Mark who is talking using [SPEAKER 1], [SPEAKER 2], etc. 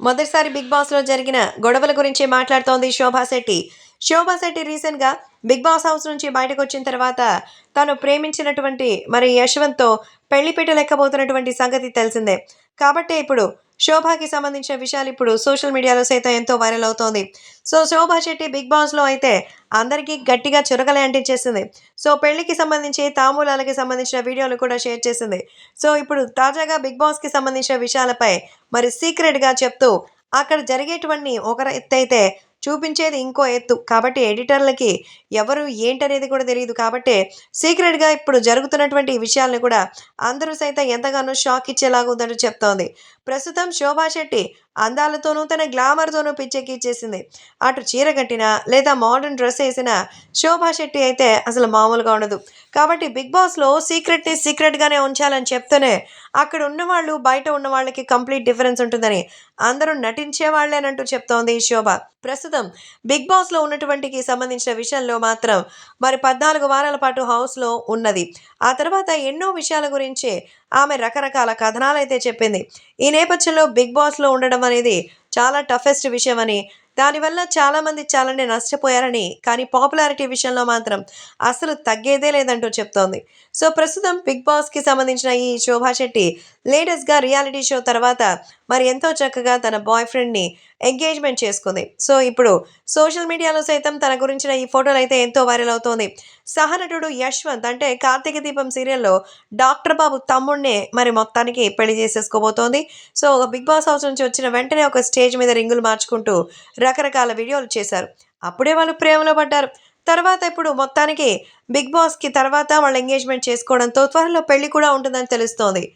[SPEAKER 1] మొదటిసారి బిగ్ బాస్లో జరిగిన గొడవల గురించి మాట్లాడుతోంది శోభా శెట్టి. శోభా శెట్టి రీసెంట్గా బిగ్ బాస్ హౌస్ నుంచి బయటకు వచ్చిన తర్వాత తను ప్రేమించినటువంటి మరి యశ్వంత్తో పెళ్ళిపీట లెక్కబోతున్నటువంటి సంగతి తెలిసిందే. కాబట్టి ఇప్పుడు శోభాకి సంబంధించిన విషయాలు ఇప్పుడు సోషల్ మీడియాలో సైతం ఎంతో వైరల్ అవుతోంది. సో శోభా శెట్టి బిగ్ బాస్లో అయితే అందరికీ గట్టిగా చురకలే అంటించేసింది. సో పెళ్ళికి సంబంధించి తాంబూలాలకి సంబంధించిన వీడియోలు కూడా షేర్ చేసింది. సో ఇప్పుడు తాజాగా బిగ్ బాస్కి సంబంధించిన విషయాలపై మరి సీక్రెట్గా చెప్తూ అక్కడ జరిగేటువంటి ఒకరైతే చూపించేది ఇంకో ఎత్తు. కాబట్టి ఎడిటర్లకి ఎవరు ఏంటనేది కూడా తెలియదు. కాబట్టి సీక్రెట్గా ఇప్పుడు జరుగుతున్నటువంటి విషయాలను కూడా అందరూ సైతం ఎంతగానో షాక్ ఇచ్చేలాగా ఉందని చెప్తోంది. ప్రస్తుతం శోభా శెట్టి అందాలతోనూ తన గ్లామర్తోనూ పిచ్చెక్కిచ్చేసింది. అటు చీర కట్టినా లేదా మోడర్న్ డ్రెస్ వేసిన శోభా శెట్టి అయితే అసలు మామూలుగా ఉండదు. కాబట్టి బిగ్ బాస్లో సీక్రెట్ని సీక్రెట్గానే ఉంచాలని చెప్తూనే అక్కడ ఉన్నవాళ్ళు బయట ఉన్న వాళ్ళకి కంప్లీట్ డిఫరెన్స్ ఉంటుందని అందరూ నటించే వాళ్ళేనంటూ చెప్తోంది శోభ. ప్రస్తుతం బిగ్ బాస్లో ఉన్నటువంటికి సంబంధించిన విషయంలో మాత్రం మరి పద్నాలుగు వారాల పాటు హౌస్లో ఉన్నది. ఆ తర్వాత ఎన్నో విషయాల గురించి ఆమె రకరకాల కథనాలు అయితే చెప్పింది. ఈ నేపథ్యంలో బిగ్ బాస్లో ఉండడం అనేది చాలా టఫెస్ట్ విషయం అని దానివల్ల చాలామంది చాలానే నష్టపోయారని కానీ పాపులారిటీ విషయంలో మాత్రం అసలు తగ్గేదే లేదంటూ చెప్తోంది. సో ప్రస్తుతం బిగ్ బాస్కి సంబంధించిన ఈ శోభా శెట్టి లేటెస్ట్గా రియాలిటీ షో తర్వాత మరి ఎంతో చక్కగా తన బాయ్ ఫ్రెండ్ని ఎంగేజ్మెంట్ చేసుకుంది. సో ఇప్పుడు సోషల్ మీడియాలో సైతం తన గురించిన ఈ ఫోటోలు అయితే ఎంతో వైరల్ అవుతోంది. సహనటుడు యశ్వంత్ అంటే కార్తీక దీపం సీరియల్లో డాక్టర్ బాబు తమ్ముడినే మరి మొత్తానికి పెళ్ళి చేసేసుకోబోతోంది. సో ఒక బిగ్ బాస్ హౌస్ నుంచి వచ్చిన వెంటనే ఒక స్టేజ్ మీద రింగులు మార్చుకుంటూ రకరకాల వీడియోలు చేశారు. అప్పుడే వాళ్ళు ప్రేమలో పడ్డారు. తర్వాత ఇప్పుడు మొత్తానికి బిగ్ బాస్కి తర్వాత వాళ్ళు ఎంగేజ్మెంట్ చేసుకోవడంతో త్వరలో పెళ్ళి కూడా ఉంటుందని తెలుస్తోంది.